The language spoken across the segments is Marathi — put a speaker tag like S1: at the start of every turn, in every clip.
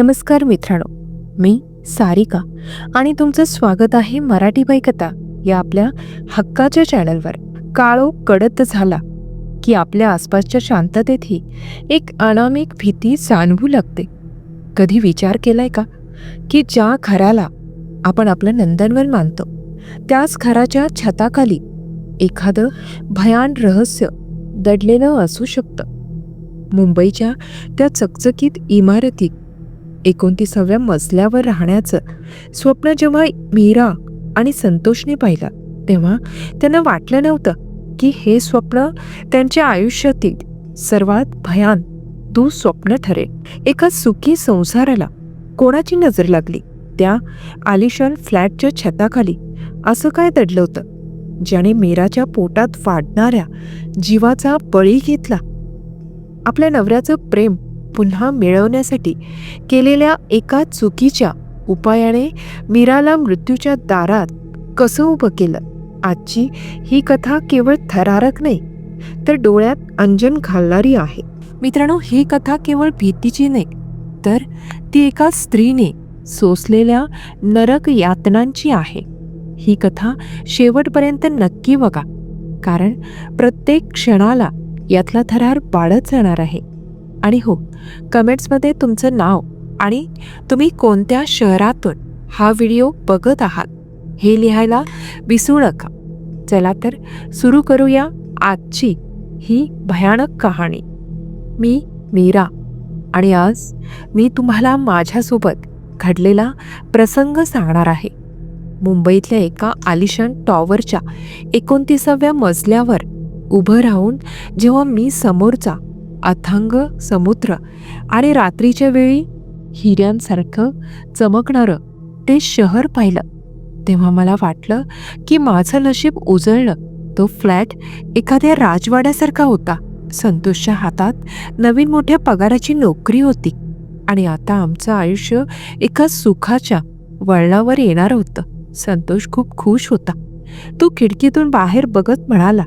S1: नमस्कार मित्रांनो मी सारिका आणि तुमचं स्वागत आहे मराठी बाई कथा या आपल्या हक्काच्या चॅनलवर. काळो कडत झाला की आपल्या आसपासच्या शांततेतही एक अनामिक भीती जाणवू लागते. कधी विचार केलाय का? की ज्या घराला आपण आपलं नंदनवन मानतो त्याच घराच्या छताखाली एखादं भयान रहस्य दडलेलं असू शकतं. मुंबईच्या त्या चकचकीत इमारतीत एकोणतीसाव्या मजल्यावर राहण्याचं स्वप्न जेव्हा मीरा आणि संतोषने पाहिलं तेव्हा त्यांना वाटलं नव्हतं की हे स्वप्न त्यांच्या आयुष्यातील सर्वात भयान दुःस्वप्न ठरेल. एका सुखी संसाराला कोणाची नजर लागली? त्या आलिशान फ्लॅटच्या छताखाली असं काय दडलं होतं? ज्याने मीराच्या पोटात वाढणाऱ्या जीवाचा बळी घेतला. आपल्या नवऱ्याचं प्रेम पुन्हा मिळवण्यासाठी केलेल्या एका चुकीच्या उपायाने मीराला मृत्यूच्या दारात कसं उभं केलं? आजची ही कथा केवळ थरारक नाही तर डोळ्यात अंजन घालणारी आहे. मित्रांनो ही कथा केवळ भीतीची नाही तर ती एका स्त्रीने सोसलेल्या नरक यातनांची आहे. ही कथा शेवटपर्यंत नक्की बघा कारण प्रत्येक क्षणाला यातला थरार वाढत जाणार आहे. आणि हो कमेंट्समध्ये तुमचं नाव आणि तुम्ही कोणत्या शहरातून हा व्हिडिओ बघत आहात हे लिहायला विसरू नका. चला तर सुरू करूया आजची ही भयानक कहाणी. मी मीरा आणि आज मी तुम्हाला माझ्यासोबत घडलेला प्रसंग सांगणार आहे. मुंबईतल्या एका आलिशान टॉवरच्या एकोणतीसाव्या मजल्यावर उभं राहून जेव्हा मी समोरचा अथांग समुद्र आणि रात्रीच्या वेळी हिऱ्यांसारखं चमकणारं ते शहर पाहिलं. तेव्हा मला वाटलं की माझं नशीब उजळलं. तो फ्लॅट एखाद्या राजवाड्यासारखा होता. संतोषच्या हातात नवीन मोठ्या पगाराची नोकरी होती आणि आता आमचं आयुष्य एका सुखाच्या वळणावर येणार होतं. संतोष खूप खुश होता. तो खिडकीतून बाहेर बघत म्हणाला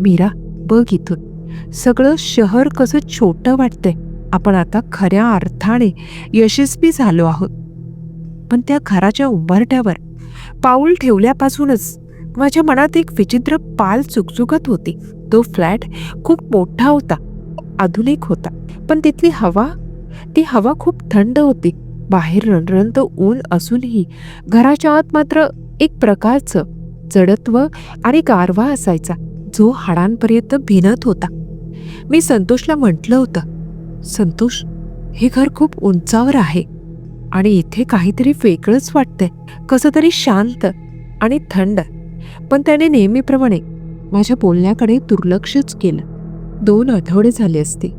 S1: मीरा बघ इथून. सगळं शहर कसं छोटं वाटतंय. आपण आता खऱ्या अर्थाने यशस्वी झालो आहोत. पण त्या घराच्या उंबरट्यावर पाऊल ठेवल्यापासूनच माझ्या मनात एक विचित्र पाल चुकचुकत होती. तो फ्लॅट खूप मोठा होता आधुनिक होता. पण तिथली हवा ती हवा खूप थंड होती. बाहेर रणरणत ऊन असूनही घराच्या आत मात्र एक प्रकारचं जडत्व आणि गारवा असायचा जो हाडांपर्यंत भिनत होता. मी संतोषला म्हटलं होतं. संतोष हे घर खूप उंचावर आहे आणि इथे काहीतरी वेगळंच वाटतंय. कसं तरी शांत आणि थंड. पण त्याने नेहमीप्रमाणे माझ्या बोलण्याकडे दुर्लक्षच केलं. दोन आठवडे झाले असते.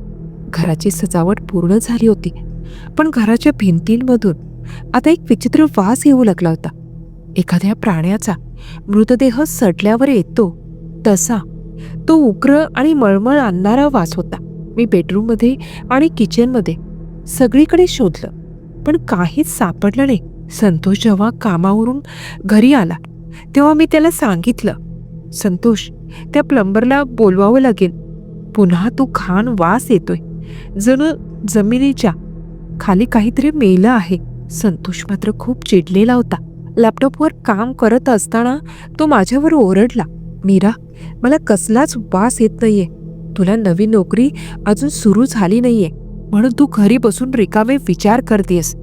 S1: घराची सजावट पूर्ण झाली होती. पण घराच्या भिंतींमधून आता एक विचित्र वास येऊ लागला होता. एखाद्या प्राण्याचा मृतदेह सडल्यावर येतो तसा तो उग्र आणि मळमळ आणणारा वास होता. मी बेडरूममध्ये आणि किचनमध्ये सगळीकडे शोधलं पण काहीच सापडलं नाही. संतोष जेव्हा कामावरून घरी आला तेव्हा मी त्याला सांगितलं संतोष त्या प्लंबरला बोलवावं लागेल. पुन्हा तो घाण वास येतोय. जणू जमिनीच्या खाली काहीतरी मेलं आहे. संतोष मात्र खूप चिडलेला होता. लॅपटॉपवर काम करत असताना तो माझ्यावर ओरडला मीरा मला कसलाच वास येत नाहीये. तुला नवीन नोकरी अजून सुरू झाली नाहीये. म्हणून तू घरी बसून रिकामे विचार करतेस.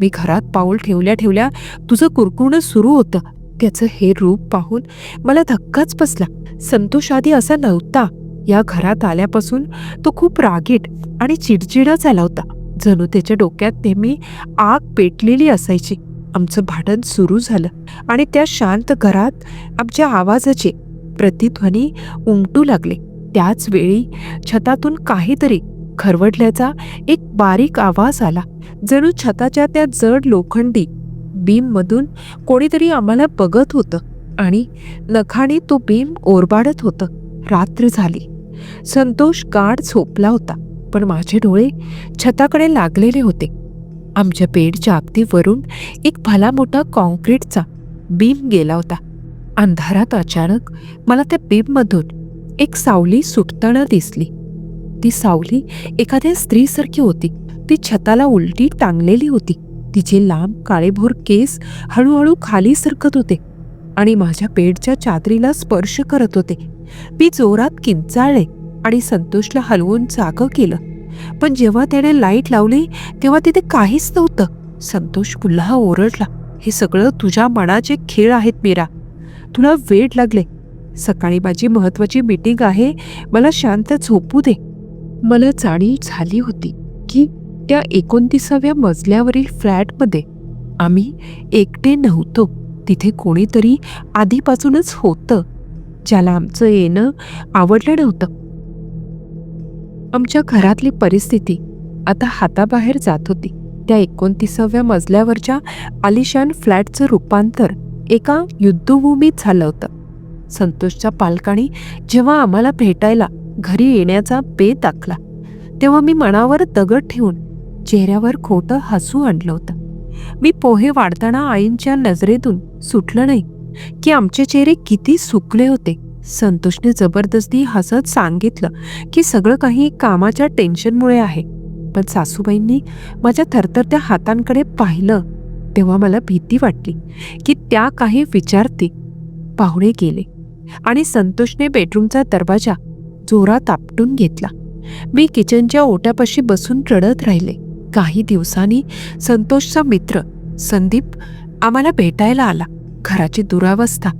S1: मी घरात पाऊल ठेवल्या ठेवल्या तुझं कुरकुरणं सुरू होतं. त्याचं हे रूप पाहून मला धक्काच बसला. संतोष आधी असा नव्हता. या घरात आल्यापासून तो खूप रागीट आणि चिडचिडा झाला होता. जणू त्याच्या डोक्यात नेहमी आग पेटलेली असायची. आमचं भांडण सुरू झालं आणि त्या शांत घरात आमच्या आवाजाचे प्रतिध्वनी उमटू लागले. त्याच वेळी छतातून काहीतरी खरवडल्याचा एक बारीक आवाज आला. जणू छताच्या त्या जड लोखंडी बीममधून कोणीतरी आम्हाला बघत होतं आणि नखाने तो बीम ओरबाडत होतं. रात्र झाली. संतोष गाढ झोपला होता पण माझे डोळे छताकडे लागलेले होते. आमच्या बेडच्या अगदीवरून एक भला मोठा कॉन्क्रीटचा बीम गेला होता. अंधारात अचानक मला त्या बीममधून एक सावली सुटताना दिसली. ती सावली एखाद्या स्त्रीसारखी होती. ती छताला उलटी टांगलेली होती. तिचे लांब काळेभोर केस हळूहळू खाली सरकत होते आणि माझ्या पेटच्या चादरीला स्पर्श करत होते. मी जोरात किंचाळले आणि संतोषला हलवून जागं केलं. पण जेव्हा त्याने लाइट लावली तेव्हा तिथे काहीच नव्हतं. संतोष पुन्हा ओरडला. हे सगळं तुझ्या मनाचे खेळ आहेत मीरा. तुला वेळ लागले. सकाळी माझी महत्वाची मीटिंग आहे. मला शांत झोपू दे. मला जाणीव झाली होती की त्या एकोणतीसाव्या मजल्यावरील फ्लॅटमध्ये आम्ही एकटे नव्हतो. तिथे कोणीतरी आधीपासूनच होतं ज्याला आमचं येणं आवडलं नव्हतं. आमच्या घरातली परिस्थिती आता हाताबाहेर जात होती. त्या एकोणतीसाव्या मजल्यावरच्या आलिशान फ्लॅटचं रूपांतर एका युद्धभूमीत झालं होतं. संतोषच्या पालकांनी जेव्हा आम्हाला भेटायला घरी येण्याचा बेत आखला तेव्हा मी मनावर दगड ठेवून चेहऱ्यावर खोटं हसू आणलं होतं. मी पोहे वाढताना आईंच्या नजरेतून सुटलं नाही की आमचे चेहरे किती सुकले होते. संतोषने जबरदस्ती हसत सांगितलं की सगळं काही कामाच्या टेन्शनमुळे आहे. पण सासूबाईंनी माझ्या थरथरत्या हातांकडे पाहिलं तेव्हा मला भीती वाटली की त्या काही विचारती. पाहुणे गेले आणि संतोषने बेडरूमचा दरवाजा जोरात आपटून घेतला. मी किचनच्या ओट्यापाशी बसून रडत राहिले. काही दिवसांनी संतोषचा मित्र संदीप आम्हाला भेटायला आला. घराची दुरावस्था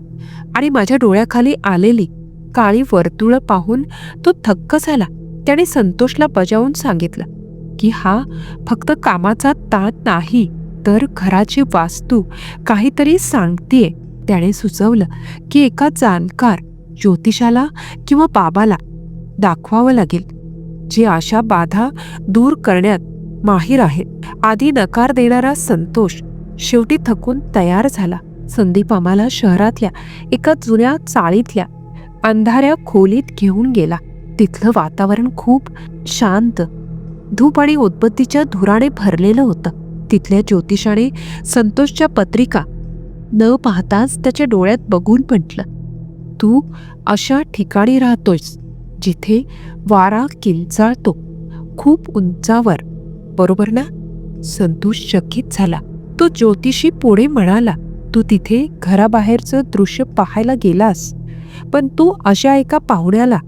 S1: आणि माझ्या डोळ्याखाली आलेली काळी वर्तुळं पाहून तो थक्क झाला. त्याने संतोषला बजावून सांगितलं की हा फक्त कामाचा ताण नाही. तर घराची वास्तू काहीतरी सांगतीये. त्याने सुचवलं की एका जाणकार ज्योतिषाला किंवा बाबाला दाखवावं लागेल. जे अशा बाधा दूर करण्यात माहीर आहेत आधी नकार देणारा संतोष शेवटी थकून तयार झाला. संदीप आम्हाला शहरातल्या एका जुन्या चाळीतल्या अंधाऱ्या खोलीत घेऊन गेला. तिथलं वातावरण खूप शांत. धूप आणि उदबत्तीच्या धुराने भरलेलं होतं. तिथल्या ज्योतिषाने संतोषच्या पत्रिका न पाहताच त्याच्या डोळ्यात बघून म्हटलं तू अशा ठिकाणी राहतोयस जिथे वारा किंचाळतो खूप उंचावर बरोबर ना? संतोष चकित झाला. तो ज्योतिषी पुढे म्हणाला तू तिथे घराबाहेरचं दृश्य पाहायला गेलास पण तू अशा एका पाहुण्याला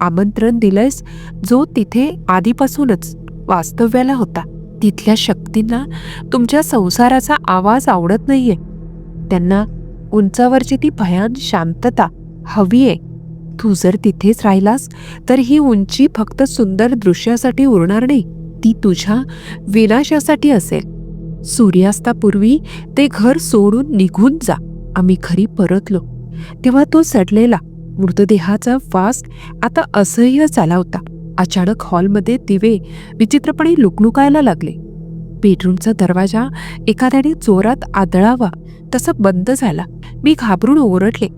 S1: आमंत्रण दिलंयस जो तिथे आधीपासूनच वास्तव्याला होता. तिथल्या शक्तींना तुमच्या संसाराचा आवाज आवडत नाहीये. त्यांना उंचावरची ती भयान शांतता हवीये तू जर तिथेच राहिलास तर ही उंची फक्त सुंदर दृश्यासाठी उरणार नाही. ती तुझ्या विनाशासाठी असेल. सूर्यास्तापूर्वी ते घर सोडून निघून जा. आम्ही घरी परतलो. तेव्हा तो सडलेला. मृतदेहाचा वास आता असह्य झाला होता. अचानक हॉलमध्ये दिवे विचित्रपणे लुकलुकायला लागले. बेडरूमचा दरवाजा एखाद्याने जोरात आदळावा तसा बंद झाला. मी घाबरून ओरडले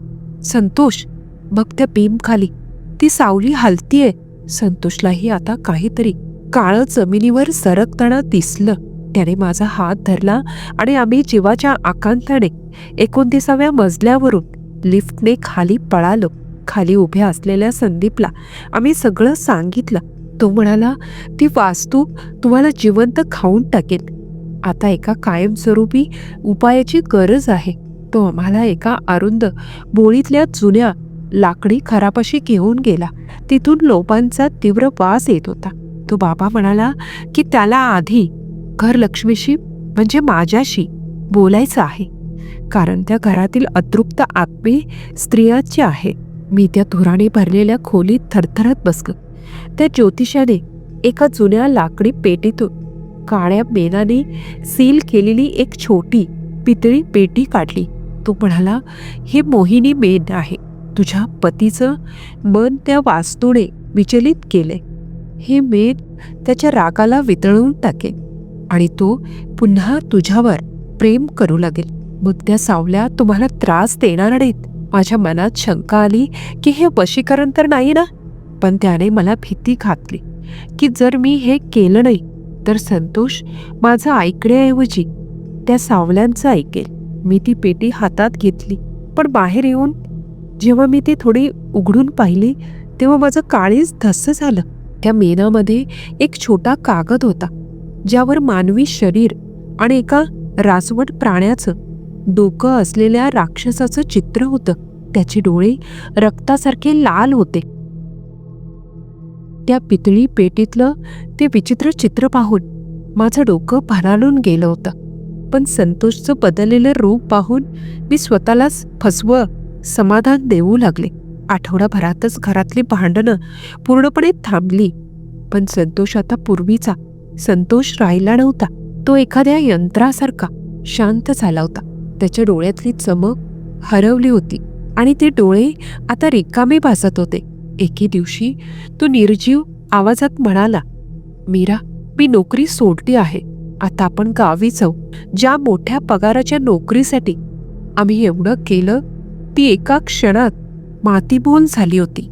S1: संतोष बघ त्या बीम खाली ती सावली हलतीये. संतोषलाही आता काहीतरी काळं जमिनीवर सरकताना दिसलं. त्याने माझा हात धरला आणि आम्ही जीवाच्या आकांताने एकोणतीसाव्या मजल्यावरून लिफ्टने खाली पळालो. खाली उभ्या असलेल्या संदीपला आम्ही सगळं सांगितलं. तो म्हणाला ती वास्तू तुम्हाला जिवंत खाऊन टाकेल. आता एका कायमस्वरूपी उपायाची गरज आहे. तो आम्हाला एका अरुंद बोळीतल्या जुन्या लाकडी खरापाशी घेऊन गेला. तिथून लोपांचा तीव्र वास येत होता. तो बाबा म्हणाला की त्याला आधी घर लक्ष्मीशी म्हणजे माझ्याशी बोलायचं आहे. कारण त्या घरातील अतृप्त आत्मे स्त्रियाचे आहे. मी त्या धुराने भरलेल्या खोलीत थरथरत बसलो. त्या ज्योतिषाने एका जुन्या लाकडी पेटीतून काळ्या मेनाने सील केलेली एक छोटी पितळी पेटी काढली. तो म्हणाला हे मोहिनी मेन आहे. तुझ्या पतीचं मन त्या वास्तूने विचलित केले हे मेन त्याच्या रागाला वितळवून टाकेल आणि तो पुन्हा तुझ्यावर प्रेम करू लागेल. मग त्या सावल्या तुम्हाला त्रास देणार नाहीत. माझ्या मनात शंका आली की हे वशीकरण तर नाही ना? पण त्याने मला भीती घातली की जर मी हे केलं नाही तर संतोष माझं ऐकण्याऐवजी त्या सावल्यांचं ऐकेल. मी ती पेटी हातात घेतली पण बाहेर येऊन जेव्हा मी ती थोडी उघडून पाहिली तेव्हा माझं काळीच धस्स झालं. त्या मेनामध्ये एक छोटा कागद होता ज्यावर मानवी शरीर आणि एका रासवट प्राण्याचं डोकं असलेल्या राक्षसाचं चित्र होतं. त्याचे डोळे रक्तासारखे लाल होते. त्या पितळी पेटीतलं ते विचित्र चित्र पाहून माझं डोकं भरालून गेलं होतं. पण संतोषचं बदललेलं रूप पाहून मी स्वतःलाच फसवं समाधान देऊ लागले. आठवडाभरातच घरातली भांडणं पूर्णपणे थांबली. पण संतोष आता पूर्वीचा. संतोष राहिला नव्हता. तो एखाद्या यंत्रासारखा शांत झाला होता. त्याच्या डोळ्यातली चमक हरवली होती. आणि ते डोळे आता रिकामे भासत होते. एके दिवशी तो निर्जीव आवाजात म्हणाला मीरा मी नोकरी सोडली आहे. आता आपण गावी जाऊ. ज्या मोठ्या पगाराच्या नोकरीसाठी आम्ही एवढं केलं ती एका क्षणात मातीबोल झाली होती.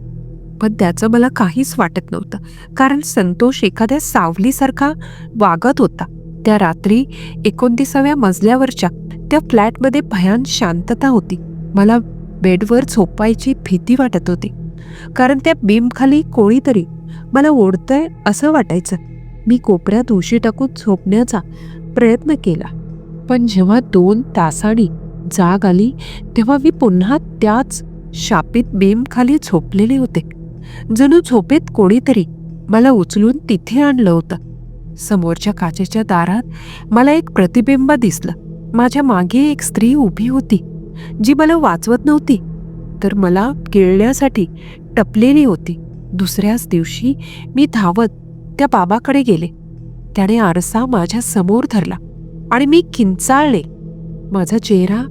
S1: पण त्याचं मला काहीच वाटत नव्हतं. कारण संतोष एखाद्या सावलीसारखा वागत होता. त्या रात्री एकोणतीसाव्या मजल्यावरच्या त्या फ्लॅटमध्ये भयान शांतता होती. मला बेडवर झोपायची भीती वाटत होती. कारण त्या बीमखाली कोणीतरी मला ओढतंय असं वाटायचं. मी कोपऱ्यात उशी टाकून झोपण्याचा प्रयत्न केला. पण जेव्हा दोन तासांनी जाग आली तेव्हा मी पुन्हा त्याच शापित बीमखाली झोपलेले होते. जणू झोपेत कोणीतरी मला उचलून तिथे आणलं होतं. समोरच्या काचेच्या दारात मला एक प्रतिबिंब दिसलं. माझ्या मागे एक स्त्री उभी होती जी मला वाचवत नव्हती तर मला गिळण्यासाठी टपलेली होती. दुसऱ्याच दिवशी मी धावत त्या बाबाकडे गेले. त्याने आरसा माझ्यासमोर धरला आणि मी किंचाळले. माझा चेहरा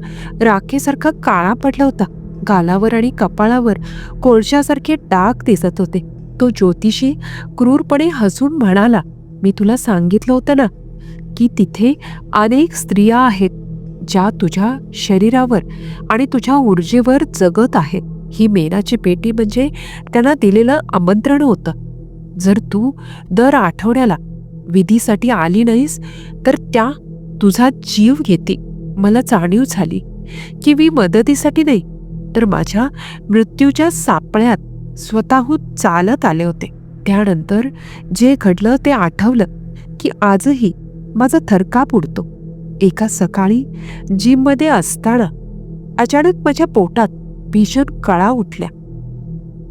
S1: राखेसारखा काळा पडला होता. गालावर आणि कपाळावर कोळशासारखे डाग दिसत होते. तो ज्योतिषी क्रूरपणे हसून म्हणाला मी तुला सांगितलं होतं ना की तिथे अनेक स्त्रिया आहेत ज्या तुझ्या शरीरावर आणि तुझ्या ऊर्जेवर जगत आहेत. ही मेनाची पेटी म्हणजे त्यांना दिलेलं आमंत्रण होतं. जर तू दर आठवड्याला विधीसाठी आली नाहीस तर त्या तुझा जीव घेते मला जाणीव झाली की मी मदतीसाठी नाही तर माझ्या मृत्यूच्या सापळ्यात स्वतःहून चालत आले होते. त्यानंतर जे घडलं ते आठवलं की आजही माझा थरकाप उडतो एका सकाळी जिममध्ये असताना अचानक माझ्या पोटात भीषण कळा उठल्या.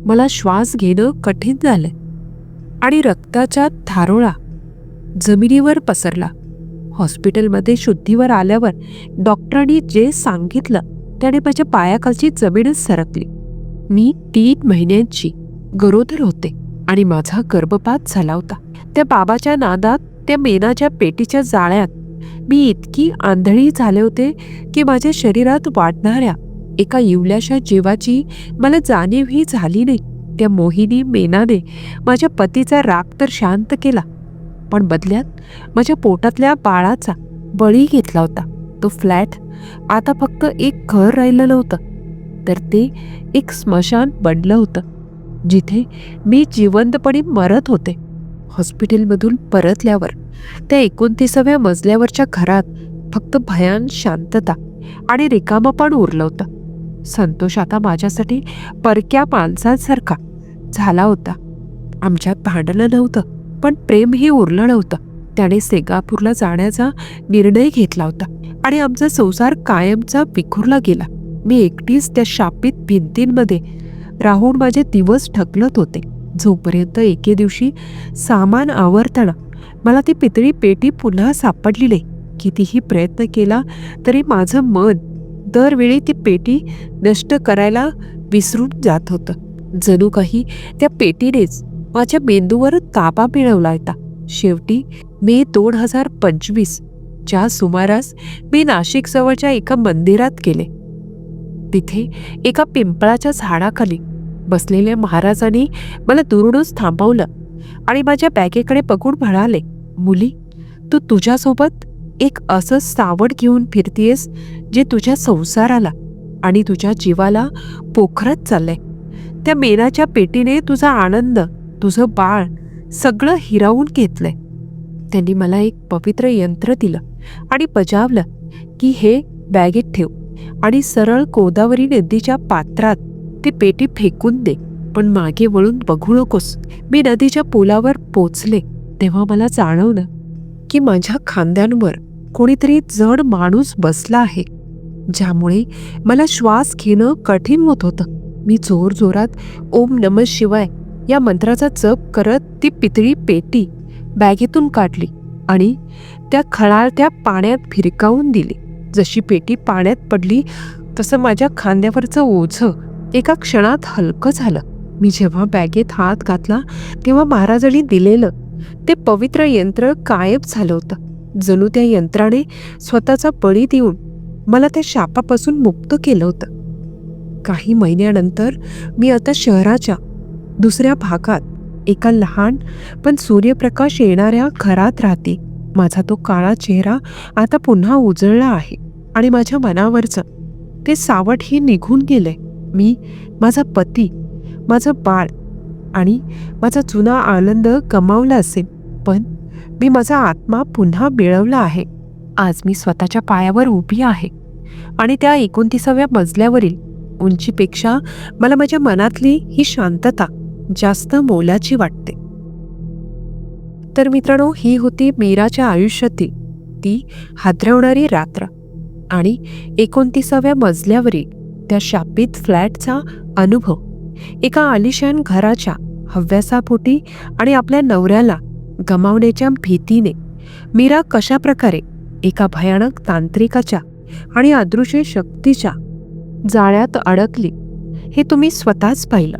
S1: मला श्वास घेणं कठीण झालं आणि रक्ताच्या थारोळा जमिनीवर पसरला. हॉस्पिटलमध्ये शुद्धीवर आल्यावर डॉक्टरांनी जे सांगितलं त्याने माझ्या पायाखालची जमीनच सरकली. मी तीन महिन्यांची गरोदर होते आणि माझा गर्भपात झाला होता. त्या बाबाच्या नादात त्या मेनाच्या पेटीच्या जाळ्यात मी इतकी आंधळी झाले होते की माझ्या शरीरात वाढणाऱ्या एका इवल्याशा जीवाची मला जाणीवही झाली नाही. त्या मोहिनी मेनाने माझ्या पतीचा राग तर शांत केला पण बदल्यात माझ्या पोटातल्या बाळाचा बळी घेतला होता. तो फ्लॅट आता फक्त एक घर राहिलं नव्हतं तर ते एक स्मशान बनलं होतं जिथे मी जिवंतपणे मरत होते. हॉस्पिटलमधून परतल्यावर त्या एकोणतीसाव्या मजल्यावरच्या घरात फक्त भयान शांतता आणि रिकामपण उरलं होतं. संतोष आता माझ्यासाठी परक्या माणसांसारखा झाला होता. आमच्यात भांडणं नव्हतं पण प्रेमही उरलं नव्हतं. त्याने सेगापूरला जाण्याचा निर्णय घेतला होता आणि आमचा संसार कायमचा विखुरला गेला. मी एकटीच त्या शापित भिंतींमध्ये राहून माझे दिवस ढकलत होते. जोपर्यंत एके दिवशी सामान आवरताना मला ती पितळी पेटी पुन्हा सापडली नाही कितीही प्रयत्न केला तरी माझं मन दरवेळी ती पेटी नष्ट करायला विसरून जात होतं. जणू काही त्या पेटीनेच माझ्या मेंदूवर ताबा मिळवला होता. शेवटी मे दोन हजार पंचवीस च्या सुमारास मी नाशिक जवळच्या एका मंदिरात गेले. तिथे एका पिंपळाच्या झाडाखाली बसलेल्या महाराजांनी मला दुरूनच थांबवलं. आणि माझ्या बॅगेकडे बघून म्हणाले मुली तू तुझ्यासोबत एक असं सावड घेऊन फिरतीयेस जे तुझ्या संसाराला आणि तुझ्या जीवाला पोखरत चाललंय. त्या मेनाच्या पेटीने तुझा आनंद तुझं बाळ सगळं हिरावून घेतलंय. त्यांनी मला एक पवित्र यंत्र दिलं आणि बजावलं की हे बॅगेत ठेव आणि सरळ गोदावरी नदीच्या पात्रात ती पेटी फेकून दे. पण मागे वळून बघू नकोस. मी नदीच्या पुलावर पोचले तेव्हा मला जाणवलं की माझ्या खांद्यांवर कोणीतरी जड माणूस बसला आहे ज्यामुळे मला श्वास घेणं कठीण होत होतं. मी जोर जोरात ओम नम शिवाय या मंत्राचा जप करत ती पितळी पेटी बॅगेतून काढली आणि त्या खळाळत्या पाण्यात फिरकावून दिली. जशी पेटी पाण्यात पडली तसं माझ्या खांद्यावरचं ओझं एका क्षणात हलकं झालं. मी जेव्हा बॅगेत हात घातला तेव्हा महाराजांनी दिलेलं ते पवित्र यंत्र कायब झालं होतं. जणू त्या यंत्राने स्वतःचा बळी देऊन मला त्या शापापासून मुक्त केलं होतं. काही महिन्यानंतर मी आता शहराच्या दुसऱ्या भागात एका लहान पण सूर्यप्रकाश येणाऱ्या घरात राहते. माझा तो काळा चेहरा आता पुन्हा उजळला आहे आणि माझ्या मनावरचं ते सावटही निघून गेलंय. मी माझा पती माझं बाळ आणि माझा जुना आनंद गमावला असेल पण मी माझा आत्मा पुन्हा मिळवला आहे. आज मी स्वतःच्या पायावर उभी आहे आणि त्या एकोणतीसाव्या मजल्यावरील उंचीपेक्षा मला माझ्या मनातली ही शांतता जास्त मोलाची वाटते. तर मित्रांनो ही होती मीराच्या आयुष्यातील ती हादरवणारी रात्र आणि एकोणतीसाव्या मजल्यावरील त्या शापित फ्लॅटचा अनुभव. एका आलिशान घराच्या हव्यासापोटी आणि आपल्या नवऱ्याला गमावण्याच्या भीतीने मीरा कशा प्रकारे एका भयानक तांत्रिकाच्या आणि अदृश्य शक्तीच्या जाळ्यात अडकली हे तुम्ही स्वतःच पाहिलं.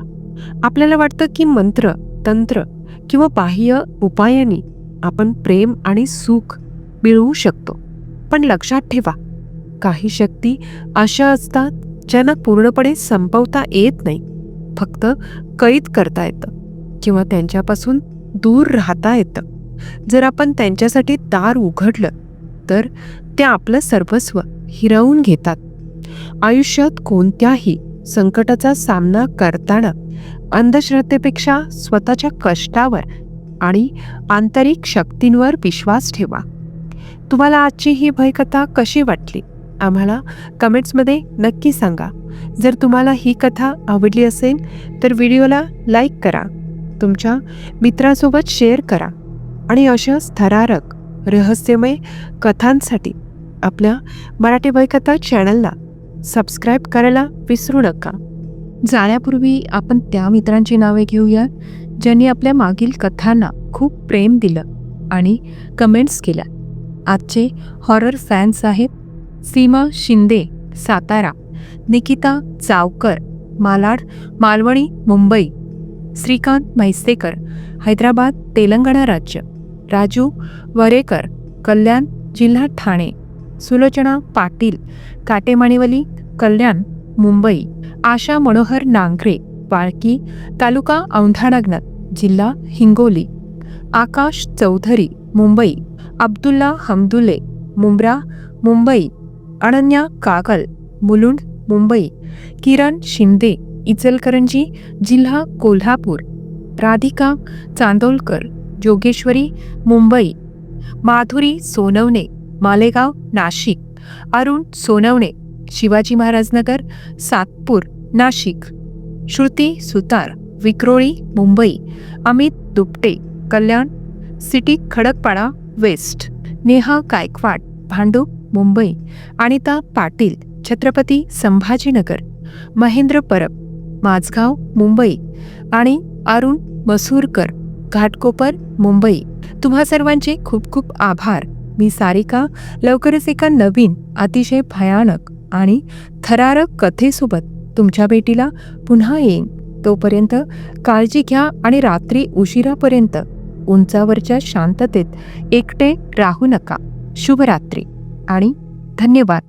S1: आपल्याला वाटतं की मंत्र तंत्र किंवा बाह्य उपायांनी आपण प्रेम आणि सुख मिळवू शकतो. पण लक्षात ठेवा काही शक्ती अशा असतात ज्यांना पूर्णपणे संपवता येत नाही फक्त कैद करता येतं किंवा त्यांच्यापासून दूर राहता येतं. जर आपण त्यांच्यासाठी दार उघडलं तर ते आपलं सर्वस्व हिरवून घेतात. आयुष्यात कोणत्याही संकटाचा सामना करताना अंधश्रद्धेपेक्षा स्वतःच्या कष्टावर आणि आंतरिक शक्तींवर विश्वास ठेवा. तुम्हाला आजची ही भयकथा कशी वाटली? आम्हाला कमेंट्समध्ये नक्की सांगा. जर तुम्हाला ही कथा आवडली असेल तर व्हिडिओला लाईक करा तुमच्या मित्रासोबत शेअर करा आणि अशाच थरारक रहस्यमय कथांसाठी आपल्या मराठी वैकथा चॅनलला सबस्क्राईब करायला विसरू नका. जाण्यापूर्वी आपण त्या मित्रांची नावे घेऊया ज्यांनी आपल्या मागील कथांना खूप प्रेम दिलं आणि कमेंट्स केल्या. आजचे हॉरर फॅन्स आहेत सीमा शिंदे सातारा. निकिता चावकर मालाड मालवणी मुंबई. श्रीकांत म्हैसेकर हैदराबाद तेलंगणा राज्य. राजू वरेकर कल्याण जिल्हा ठाणे. सुलोचना पाटील काटेमाणिवली कल्याण मुंबई. आशा मनोहर नांगरे वाळकी तालुका औंढानागनाथ जिल्हा हिंगोली. आकाश चौधरी मुंबई. अब्दुल्ला हमदुले मुंब्रा मुंबई. अनन्या कागल मुलुंड मुंबई किरण शिंदे इचलकरंजी जिल्हा कोल्हापूर राधिका चांदोलकर जोगेश्वरी मुंबई माधुरी सोनवणे मालेगाव नाशिक अरुण सोनवणे शिवाजी महाराजनगर सातपूर नाशिक श्रुती सुतार विक्रोळी मुंबई अमित दुपटे कल्याण सिटी खडकपाडा वेस्ट नेहा गायकवाड भांडूप मुंबई अनिता पाटील छत्रपती संभाजीनगर महेंद्र परब माझगाव मुंबई आणि अरुण मसूरकर घाटकोपर मुंबई. तुम्हा सर्वांचे खूप खूप आभार. मी सारिका लवकरच एका नवीन अतिशय भयानक आणि थरारक कथेसोबत तुमच्या भेटीला पुन्हा येईन. तोपर्यंत काळजी घ्या आणि रात्री उशिरापर्यंत उंचावरच्या शांततेत एकटे राहू नका. शुभरात्री आणि धन्यवाद.